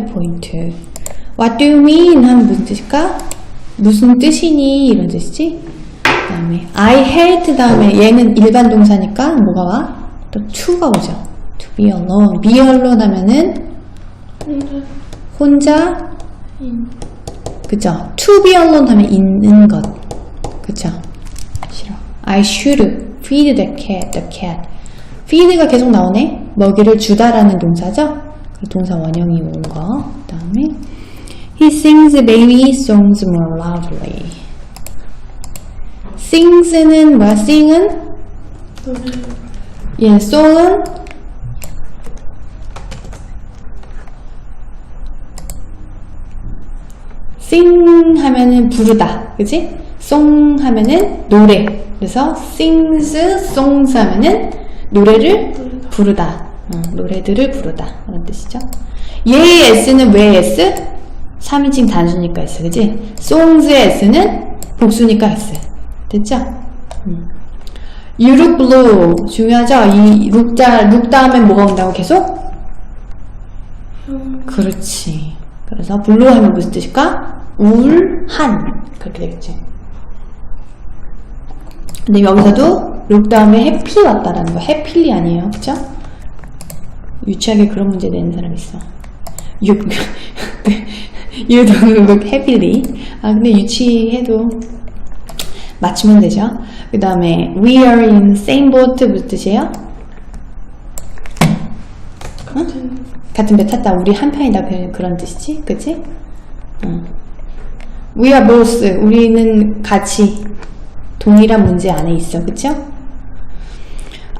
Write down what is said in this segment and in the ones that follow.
포인트. What do you mean? 하면 무슨 뜻일까? 무슨 뜻이니? 이런 뜻이지. 그 다음에 I hate 다음에 얘는 일반 동사니까 뭐가 와? 또 to가 오죠. To be alone. be alone 하면은 혼자 그죠? To be alone 하면 있는 것. 그죠? 싫어. I should feed the cat. The cat. feed가 계속 나오네. 먹이를 주다라는 동사죠. 그 동사 원형이 온 거. 그 다음에 He sings baby songs more loudly. sings는 뭐야? sing은 예, song은 sing 하면은 부르다. 그지? song 하면은 노래. 그래서 sings, songs 하면은 노래를 부르다. 어, 노래들을 부르다. 그런 뜻이죠. 얘의 s는 왜 s? 3인칭 단수니까 s. 그지? songs의 s는 복수니까 s. 됐죠? 음. You look blue. 중요하죠? 이 look, 자, look 다음에 뭐가 온다고 계속? 그렇지. 그래서 블루 하면 무슨 뜻일까? 울한 그렇게 되겠지. 근데 여기서도 룩 다음에 해피 왔다라는 거 해필리 아니에요, 그죠? 유치하게 그런 문제 내는 사람 있어. You, you don't look happily. 아 근데 유치해도 맞추면 되죠. 그 다음에 we are in same boat 무슨 뜻이에요? 응? 같은 배 탔다. 우리 한 편이다. 그- 그런 뜻이지? 그치? 응. We are both. 우리는 같이 동일한 문제 안에 있어. 그쵸?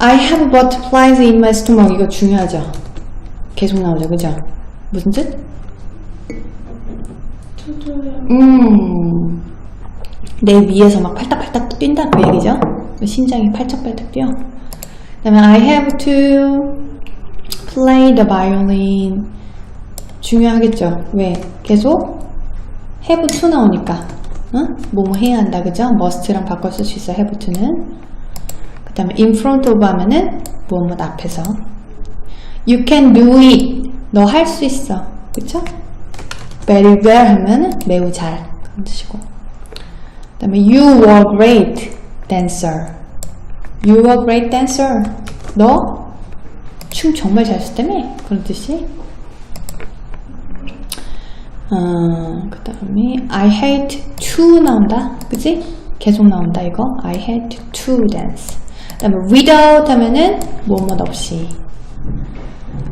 I have butterflies in my stomach. 이거 중요하죠? 계속 나오죠. 그죠? 무슨 뜻? 음. 내 위에서 막 팔딱팔딱 뛴다. 그 얘기죠? 심장이 팔짝팔짝 뛰어. 그 다음에 I have to play the violin. 중요하겠죠? 왜? 계속 have to 나오니까. 응? 뭐뭐 해야 한다. 그죠? must랑 바꿔 쓸 수 있어. have to는. 그 다음에 in front of 하면은 무엇 앞에서. You can do it. 너 할 수 있어. 그쵸? very well 하면은 매우 잘. 그런 뜻이고. 그 다음에 you were great dancer. You were great dancer. 너 춤 정말 잘 췄다며? 그런 뜻이? 어, 그 다음에 I hate to 나온다. 그치? 계속 나온다 이거. I hate to dance. 그 다음에 without 하면은 뭐뭐 없이.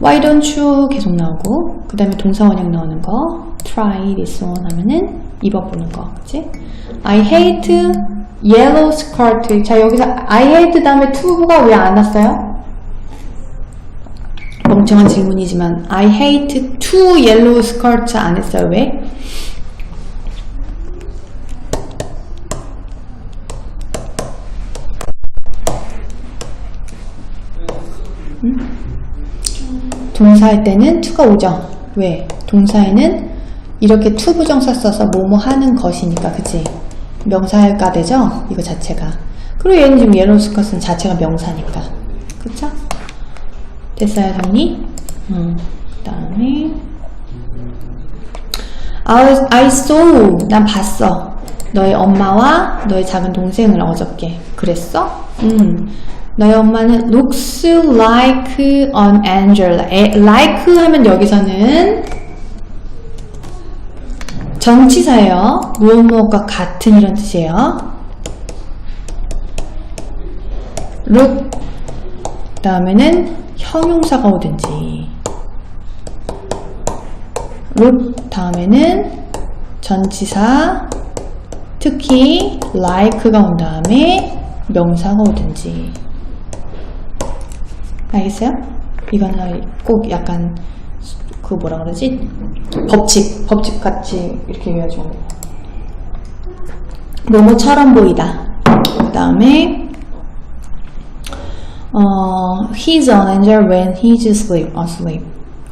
Why don't you 계속 나오고 그 다음에 동사원형 나오는 거 try this one 하면은 입어보는 거 그치? I hate yellow skirt 자 여기서 I hate 다음에 to가 왜 안 왔어요? 멍청한 질문이지만 I hate two yellow skirts 안 했어요 왜? 동사할 때는 to가 오죠. 왜? 동사에는 이렇게 to 부정사 써서 뭐뭐 하는 것이니까, 그치? 명사가 되죠? 이거 자체가. 그리고 얘는 지금 yellow skirt은 자체가 명사니까. 그쵸? 됐어요, 정리? 음, 그 다음에 I saw, 난 봤어. 너의 엄마와 너의 작은 동생을 어저께. 그랬어? 음. 너의 엄마는 looks like an angel. 에, like 하면 여기서는 정치사예요. 무엇 무엇과 같은 이런 뜻이에요. look 다음에는 형용사가 오든지 look 다음에는 전치사 특히 like가 온 다음에 명사가 오든지 알겠어요? 이거는 꼭 약간 그 뭐라 그러지? 법칙 법칙 같이 이렇게 거예요 뭐뭐처럼 보이다 그 다음에 어, he's an angel when he's asleep. asleep.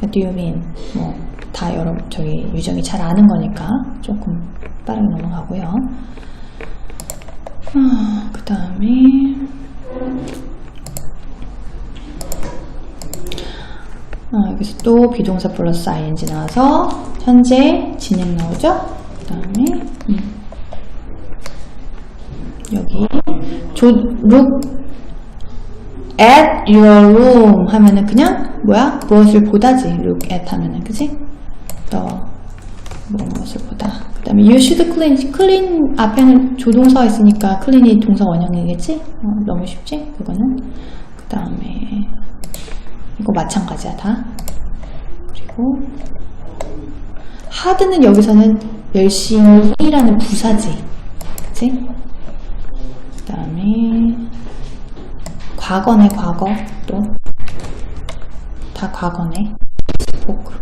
What do you mean? 뭐, 다 여러분, 저기, 유정이 잘 아는 거니까 조금 빠르게 넘어가고요. 아, 그 다음에, 어, 여기서 또 비동사 플러스 ing 나와서 현재 진행 나오죠? 그 다음에 음. 여기 조, look at your room 하면은 그냥 뭐야? 무엇을 보다지 look at 하면은 그지? 너 뭐, 무엇을 보다 그 다음에 you should clean clean 앞에는 조동사가 있으니까 clean이 동사 원형이겠지? 어, 너무 쉽지? 그거는 그 다음에 이거 마찬가지야 다. 그리고 하드는 여기서는 열심히라는 부사지. 그치? 그 다음에 과거네 과거. 또 다 과거네. 스포크.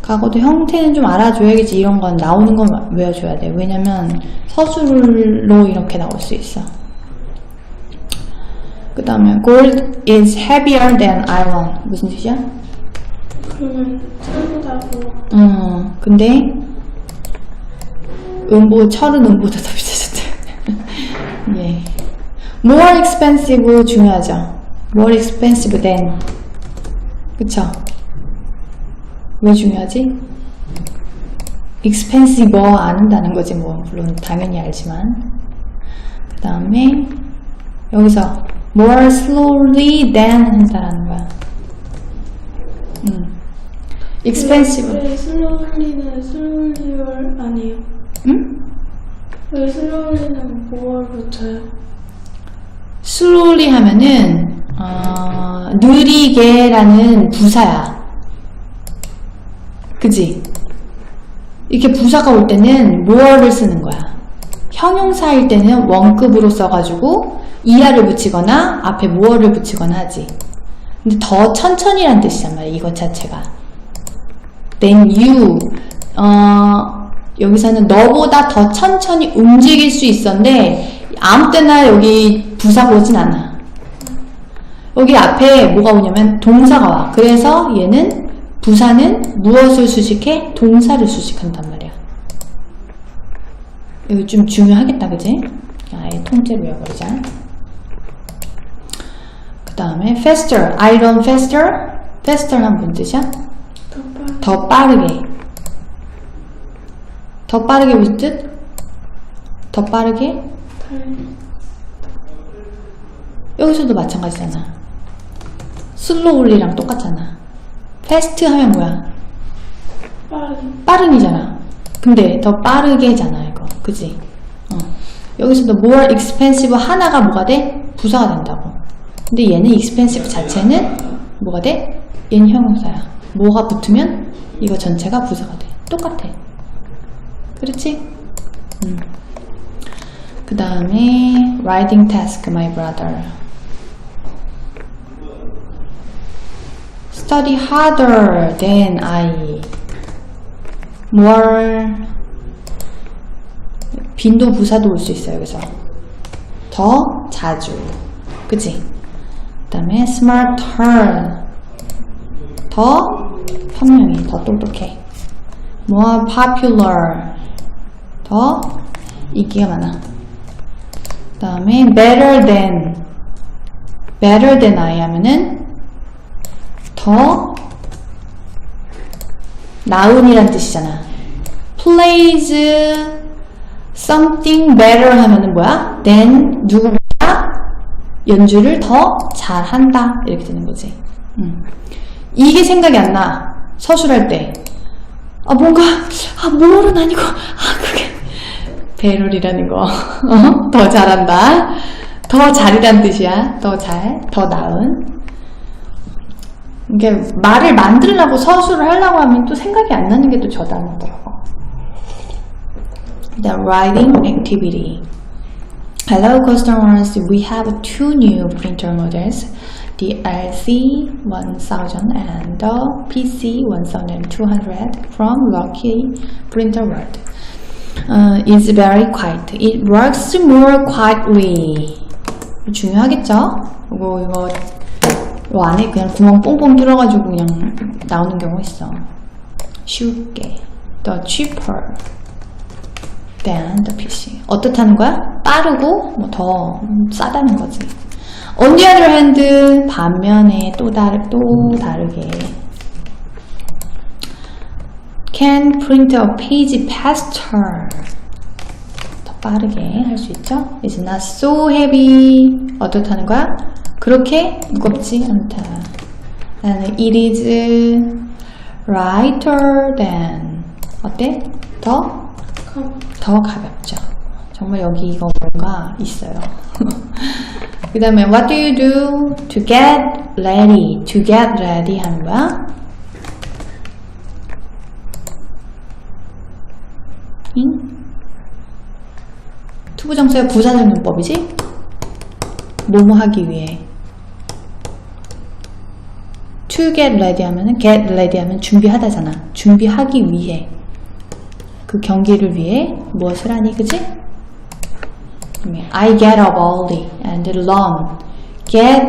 과거도 형태는 좀 알아줘야겠지. 이런 건 나오는 건 외워줘야 돼. 왜냐면 서술로 이렇게 나올 수 있어 그 다음에 gold is heavier than iron. 무슨 뜻이야? 그러면 철보다도 어 근데 음보 철은 음보다 더 비싸졌대. 예. More expensive 중요하죠. More expensive than. 그쵸? 왜 중요하지? expensive 안 한다는 거지 뭐. 물론 당연히 알지만. 그 다음에 여기서 more slowly than 한다라는 거야 음. expensive 왜 슬로울리는 슬로울리얼 아니에요? 응? 왜 슬로울리는 뭘 붙여요? slowly 하면은 어, 느리게라는 부사야. 그지? 이렇게 부사가 올 때는 more를 쓰는 거야. 형용사일 때는 원급으로 써가지고 이하를 붙이거나 앞에 more를 붙이거나 하지. 근데 더 천천히란 뜻이란 말이야. 이것 자체가. then you 어, 여기서는 너보다 더 천천히 움직일 수 있었는데 아무 때나 여기 부사가 오진 않아. 여기 앞에 뭐가 오냐면 동사가 와. 그래서 얘는 부사는 무엇을 수식해? 동사를 수식한단 말이야. 여기 좀 중요하겠다, 그지? 아예 통째로 외워버리자. 그 다음에 faster, I run faster. faster 한 무슨 뜻이야? 더 빠르게. 더 빠르게 무슨 뜻? 더 빠르게? 여기서도 마찬가지잖아. 슬로울리랑 똑같잖아. 패스트 하면 뭐야? 빠르게 빠른이잖아. 근데 더 빠르게잖아, 이거. 그지? 어. 여기서도 more expensive 하나가 뭐가 돼? 부사가 된다고. 근데 얘는 expensive 자체는 뭐가 돼? 얘는 형용사야. 뭐가 붙으면 이거 전체가 부사가 돼. 똑같아. 그렇지? 음. 그 다음에 writing task, my brother. study harder than I. more 빈도 부사도 올 수 있어요. 여기서 더 자주, 그치? 그다음에 smarter 더 현명히, 더 똑똑해. more popular 더 인기가 많아. 그 다음에 better than better than I 하면은 더 나은이란 뜻이잖아. plays something better 하면은 뭐야? than 누구보다 연주를 더 잘한다 이렇게 되는 거지. 음. 이게 생각이 안 나. 서술할 때. 아 뭔가 아 뭐는 아니고 아 그게 배럴이라는 거. 어? 더 잘한다. 더 잘이란 뜻이야. 더 잘, 더 나은. 이게 말을 만들려고 서술을 하려고 하면 또 생각이 안 나는 게 또 저단하더라고. The writing activity. Hello customers, we have two new printer models, the LC1000 and the PC1200 from Lucky Printer World. Uh, it's very quiet. It works more quietly. 중요하겠죠? 이거 이거 이 안에 그냥 구멍 뽕뽕 뚫어가지고 그냥 나오는 경우 있어. 쉽게. The cheaper The PC. 어떻다는 거야? 빠르고 뭐 더 싸다는 거지. On the other hand, 반면에 또 다르 또 다르게 can print a page faster. 더 빠르게 할 수 있죠. It's not so heavy. 어떻다는 거야? 그렇게 무겁지 않다. 나는 it is lighter than 어때? 더? 컵. 더 가볍죠. 정말 여기 이거 뭔가 있어요. 그 다음에 what do you do to get ready? to get ready 하는 거야. 잉? 투부정사의 부사절 문법이지? 뭐뭐 하기 위해. to get ready 하면은 get ready 하면 준비하다잖아. 준비하기 위해. 그 경기를 위해 무엇을 하니, 그지? I get up early and run. get,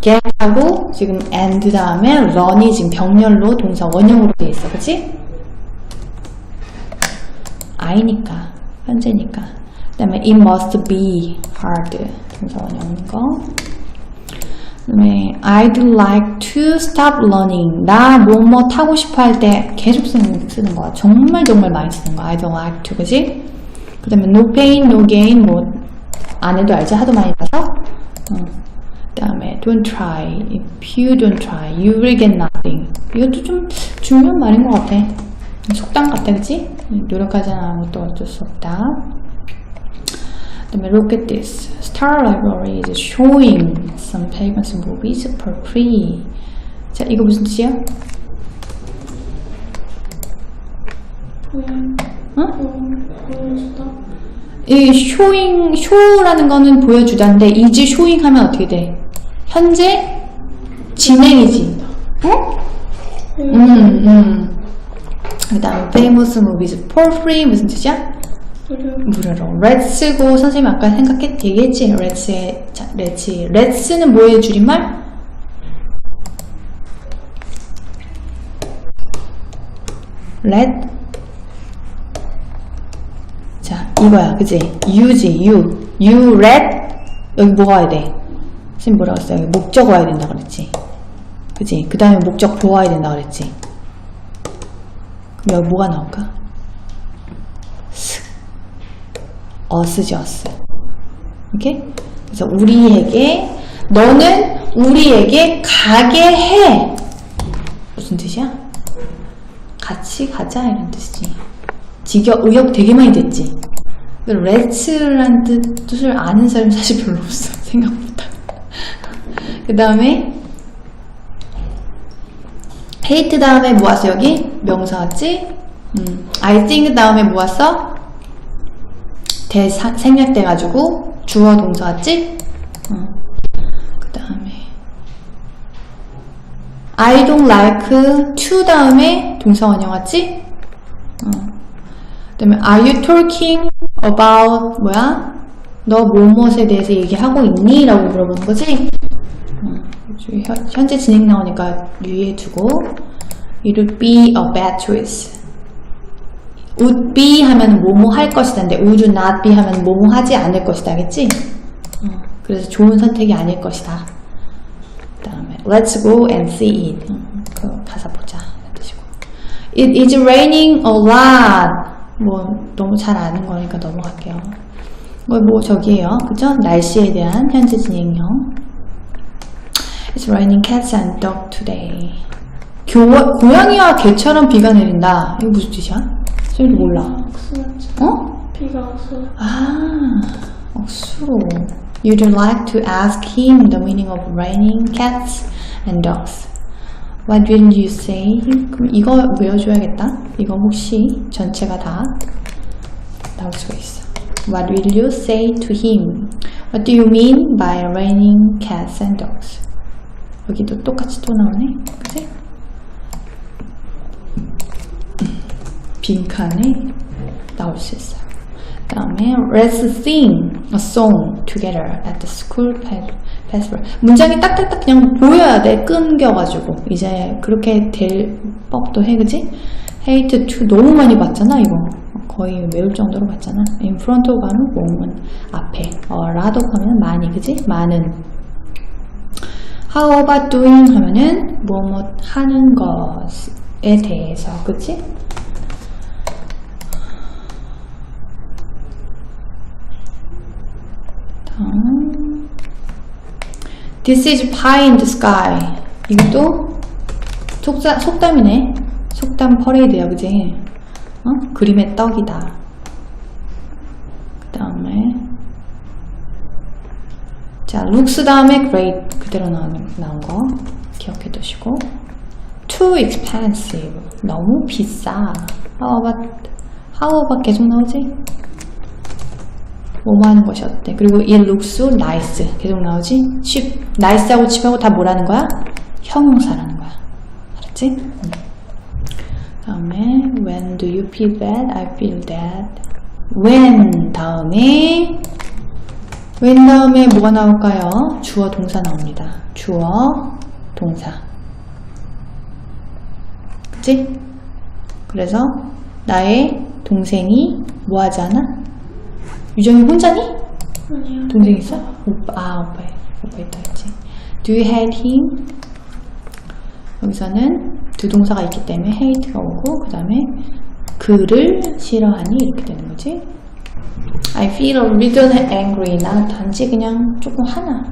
get 하고 지금 and 다음에 run이 지금 병렬로 동사 원형으로 돼 있어, 그지? I니까, 현재니까. 그 다음에 it must be hard. 동사 원형인 거. 그다음에 I'd like to stop running. 나 뭐뭐 타고 싶어 할 때 계속 쓰는, 쓰는 거야. 정말 정말 많이 쓰는 거야. I'd like to, 그지? 그 다음에 no pain, no gain, 뭐, 안 해도 알지? 하도 많이 봐서. 어. 그 다음에 don't try. If you don't try, you will get nothing. 이것도 좀 중요한 말인 것 같아. 속담 같아, 그지? 노력하지 않으면 또 어쩔 수 없다. 그다음에 look at this. Star Library is showing some famous movies for free. 자, 이거 무슨 뜻이야? 응? 이 showing, show라는 거는 보여주다인데 is showing 하면 어떻게 돼? 현재 진행이지. 어? 음, 음. 그 다음에 famous movies for free 무슨 뜻이야? 무료. 무료로. Let's고 선생님 아까 생각했 얘기했지. Let's의 자, Let's. Let's는 뭐의 줄임말? Let. 자, 이거야, 그지? You지, you. You let. 여기 뭐가 와야 돼? 선생님 뭐라고 했어요? 여기 목적 와야 된다 그랬지. 그지? 그 다음에 목적 보아야 된다 그랬지. 그럼 여기 뭐가 나올까? 어스지 어스. 오케이? 그래서 우리에게 너는 우리에게 가게 해. 무슨 뜻이야? 같이 가자 이런 뜻이지. 직역 의역 되게 많이 됐지. 레츠란 뜻, 뜻을 아는 사람 사실 별로 없어 생각보다. 그 다음에 hate 다음에 뭐 왔어 여기? 명사 왔지? 음, I think 다음에 뭐 왔어? 대사, 생략돼가지고 주어 동사 왔지? 어. 그 다음에 I don't like to 다음에 동사 원형 왔지? 어. 그 다음에 Are you talking about 뭐야? 너 무엇에 대해서 얘기하고 있니? 라고 물어보는 거지? 어. 현재 진행 나오니까 유의해 두고 It would be a bad choice would be 하면 뭐뭐 할 것이다인데 would not be 하면 뭐뭐 하지 않을 것이다 겠지? 어, 그래서 좋은 선택이 아닐 것이다. 그 다음에 let's go and see it. 음, 그 가사 보자. 뜻이고 it is raining a lot. 뭐 너무 잘 아는 거니까 넘어갈게요. 뭐, 뭐 저기에요. 그죠? 날씨에 대한 현재 진행형. It's raining cats and dog today. 교, 고양이와 개처럼 비가 내린다. 이거 무슨 뜻이야? 선생님도 몰라. 어? 비가 억수. 아, 억수로. You'd like to ask him the meaning of raining cats and dogs. What will you say? 그럼 이거 외워줘야겠다. 이거 혹시 전체가 다 나올 수가 있어. What will you say to him? What do you mean by raining cats and dogs? 여기도 똑같이 또 나오네. 그치? 빈칸에 나올 수 있어요. 그 다음에 Let's sing a song together at the school fe- festival. 문장이 딱딱딱 그냥 보여야 돼. 끊겨가지고. 이제 그렇게 될 법도 해, 그지? hate to 너무 많이 봤잖아, 이거. 거의 외울 정도로 봤잖아. in front of 하면 몸은 앞에. 어, lot of 하면 많이, 그지? 많은. How about doing 하면은 뭐뭐 하는 것에 대해서, 그치? 다음. This is pie in the sky. 이것도 속사, 속담이네. 속담 퍼레이드야, 그지? 어? 그림의 떡이다. 그 다음에 자, looks 다음에 great 그대로 나온, 나온 거 기억해 두시고 too expensive 너무 비싸 how about how about 계속 나오지? 뭐뭐 하는 것이 어때? 그리고 it looks nice 계속 나오지? cheap nice하고 cheap하고 다 뭐라는 거야? 형용사라는 거야 알았지? 응. 다음에 when do you feel bad? I feel that when 다음에 when 다음에 뭐가 나올까요? 주어 동사 나옵니다. 주어 동사 그치? 그래서 나의 동생이 뭐 하지 않아? 유정이 혼자니? 아니요. 동생 있어? 오빠, 아 오빠 오빠 있다 했지 Do you hate him? 여기서는 두 동사가 있기 때문에 hate가 오고 그 다음에 그를 싫어하니 이렇게 되는 거지 I feel a little angry 나는 단지 그냥 조금 화나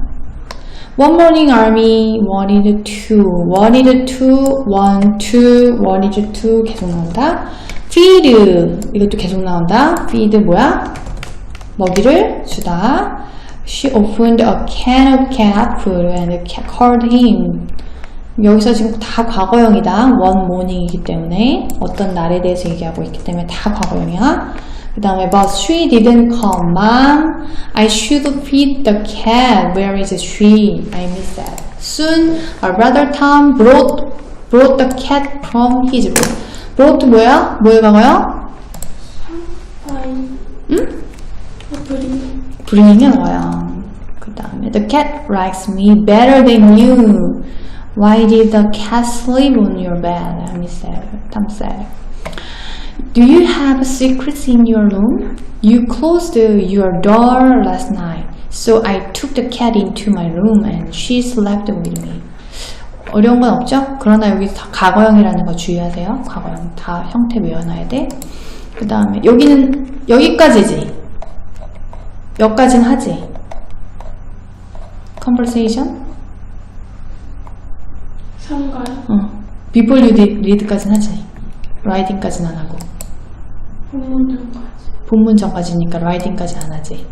One morning army wanted to wanted to want to wanted to 계속 나온다 feed 이것도 계속 나온다 feed 뭐야? 먹이를 주다 She opened a can of cat food and called him 여기서 지금 다 과거형이다. one morning이기 때문에 어떤 날에 대해서 얘기하고 있기 때문에 다 과거형이야. 그 다음에 but she didn't come. Mom, I should feed the cat. Where is she? I miss that. Soon, our brother Tom brought brought the cat from his room. brought 뭐야? 뭐에 가가요? 응? Bring은 와요. 그 다음에 the cat likes me better than you. Why did the cat sleep on your bed? I said. Tom said. Do you have secrets in your room? You closed your door last night, so I took the cat into my room and she slept with me. 어려운 건 없죠? 그러나 여기 다 과거형이라는 거 주의하세요. 과거형 다 형태 외워놔야 돼. 그 다음에 여기는 여기까지지. 여기까지는 하지. conversation? 상가요. 어. before you read까지는 하지. writing까지는 안 하고. 본문장까지. 본문 전까지니까 writing까지 안 하지.